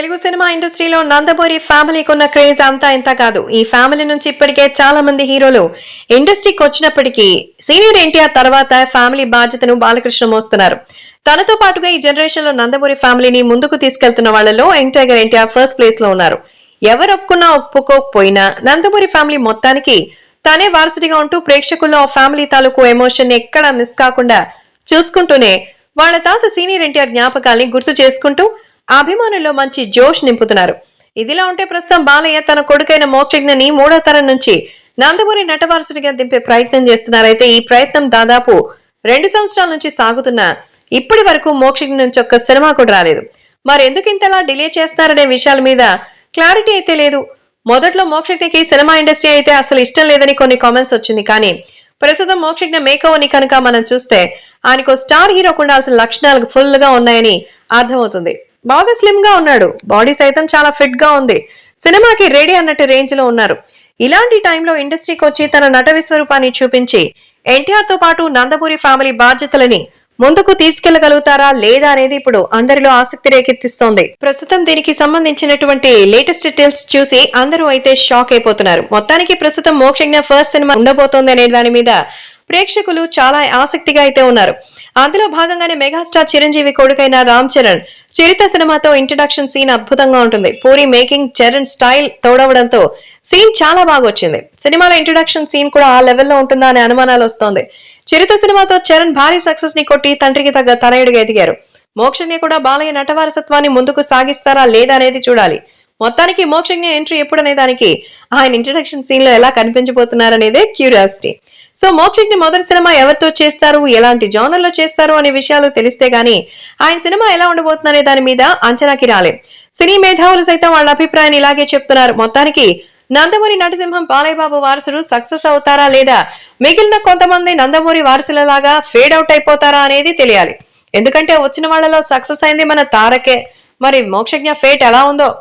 Telugu cinema ఇండస్ట్రీలో నందమూరి ఫ్యామిలీకి ఉన్న క్రేజ్ అంతా ఇంత కాదు. ఈ ఫ్యామిలీ నుంచి ఇప్పటికే చాలా మంది హీరోలు ఇండస్ట్రీకి వచ్చినప్పటికీ సీనియర్ ఎన్టీఆర్ తర్వాత ఫ్యామిలీ బాధ్యతను బాలకృష్ణ మోస్తున్నారు. తనతో పాటుగా ఈ జనరేషన్లో నందమూరి ఫ్యామిలీని ముందుకు తీసుకెళ్తున్న వాళ్ళలో ఎన్టీఆర్ ఎన్టీఆర్ ఫస్ట్ ప్లేస్లో ఉన్నారు. ఎవరు ఒప్పుకున్నా ఒప్పుకోకపోయినా నందమూరి ఫ్యామిలీ మొత్తానికి తనే వారసుడిగా ఉంటూ ప్రేక్షకుల్లో ఆ ఫ్యామిలీ తాలూకు ఎమోషన్ ఎక్కడా మిస్ కాకుండా చూసుకుంటూనే వాళ్ళ తాత సీనియర్ ఎన్టీఆర్ జ్ఞాపకాల్ని గుర్తు చేసుకుంటూ అభిమానుల్లో మంచి జోష్ నింపుతున్నారు. ఇదిలా ఉంటే ప్రస్తుతం బాలయ్య తన కొడుకైన మోక్షజ్ఞని మూడో తరం నుంచి నందమూరి నటవారసుడిగా దింపే ప్రయత్నం చేస్తున్నారైతే ఈ ప్రయత్నం దాదాపు రెండు సంవత్సరాల నుంచి సాగుతున్న ఇప్పటి వరకు మోక్షజ్ఞ నుంచి ఒక్క సినిమా కూడా రాలేదు. మరి ఎందుకు ఇంతలా డిలే చేస్తున్నారనే విషయాల మీద క్లారిటీ అయితే లేదు. మొదట్లో మోక్షజ్ఞకి సినిమా ఇండస్ట్రీ అయితే అసలు ఇష్టం లేదని కొన్ని కామెంట్స్ వచ్చింది. కానీ ప్రస్తుతం మోక్షజ్ఞ మేకవని కనుక మనం చూస్తే ఆయనకు స్టార్ హీరోకు ఉండాల్సిన లక్షణాలు ఫుల్గా ఉన్నాయని అర్థమవుతుంది. బాగా స్లిమ్గా ఉన్నాడు. బాడీ సైతం చాలా ఫిట్గా ఉంది. సినిమాకి రెడీ అన్నట్టు రేంజ్లో ఉన్నారు. ఇలాంటి టైంలో ఇండస్ట్రీకి వచ్చి తన నట విశ్వరూపాన్ని చూపించి ఎన్టీఆర్తో పాటు నందమూరి ఫ్యామిలీ బాధ్యతలని ముందుకు తీసుకెళ్ళగలుగుతారా లేదా అనేది ఇప్పుడు అందరిలో ఆసక్తి రేకెత్తిస్తోంది. ప్రస్తుతం దీనికి సంబంధించినటువంటి లేటెస్ట్ డీటెయిల్స్ చూసి అందరూ అయితే షాక్ అయిపోతున్నారు. మొత్తానికి ప్రస్తుతం మోక్షజ్ఞ ఫస్ట్ సినిమా ఉండబోతోంది అనే దాని మీద ప్రేక్షకులు చాలా ఆసక్తిగా అయితే ఉన్నారు. అందులో భాగంగానే మెగాస్టార్ చిరంజీవి కొడుకైన రామ్ చరణ్ చరిత సినిమాతో ఇంట్రడక్షన్ సీన్ అద్భుతంగా ఉంటుంది. పూరి మేకింగ్ చరణ్ స్టైల్ తోడవడంతో సీన్ చాలా బాగా వచ్చింది. సినిమాలో ఇంట్రడక్షన్ సీన్ కూడా ఆ లెవెల్లో ఉంటుందా అనే అనుమానాలు వస్తోంది. చరిత సినిమాతో చరణ్ భారీ సక్సెస్ని కొట్టి తండ్రికి తగ్గ తనయుడిగా ఎదిగారు. మోక్షజ్ఞ కూడా బాలయ్య నటవారసత్వాన్ని ముందుకు సాగిస్తారా లేదా అనేది చూడాలి. మొత్తానికి మోక్షజ్ఞ ఎంట్రీ ఎప్పుడనే దానికి ఆయన ఇంట్రడక్షన్ సీన్లో ఎలా కనిపించబోతున్నారనేదే క్యూరియాసిటీ సో మోక్షజ్ఞ మొదటి సినిమా ఎవరితో చేస్తారు ఎలాంటి జోనర్లో చేస్తారు అనే విషయాలు తెలిస్తే గానీ ఆయన సినిమా ఎలా ఉండబోతుందనే దాని మీద అంచనాకి రాలే. సినీ మేధావులు సైతం వాళ్ళ అభిప్రాయాన్ని ఇలాగే చెప్తున్నారు. మొత్తానికి నందమూరి నటసింహం బాలయ్యబాబు వారసుడు సక్సెస్ అవుతారా లేదా మిగిలిన కొంతమంది నందమూరి వారసులలాగా ఫేడ్ అవుట్ అయిపోతారా అనేది తెలియాలి. ఎందుకంటే వచ్చిన వాళ్ళలో సక్సెస్ అయింది మన తారకే. మరి మోక్షజ్ఞ ఫేట్ ఎలా ఉందో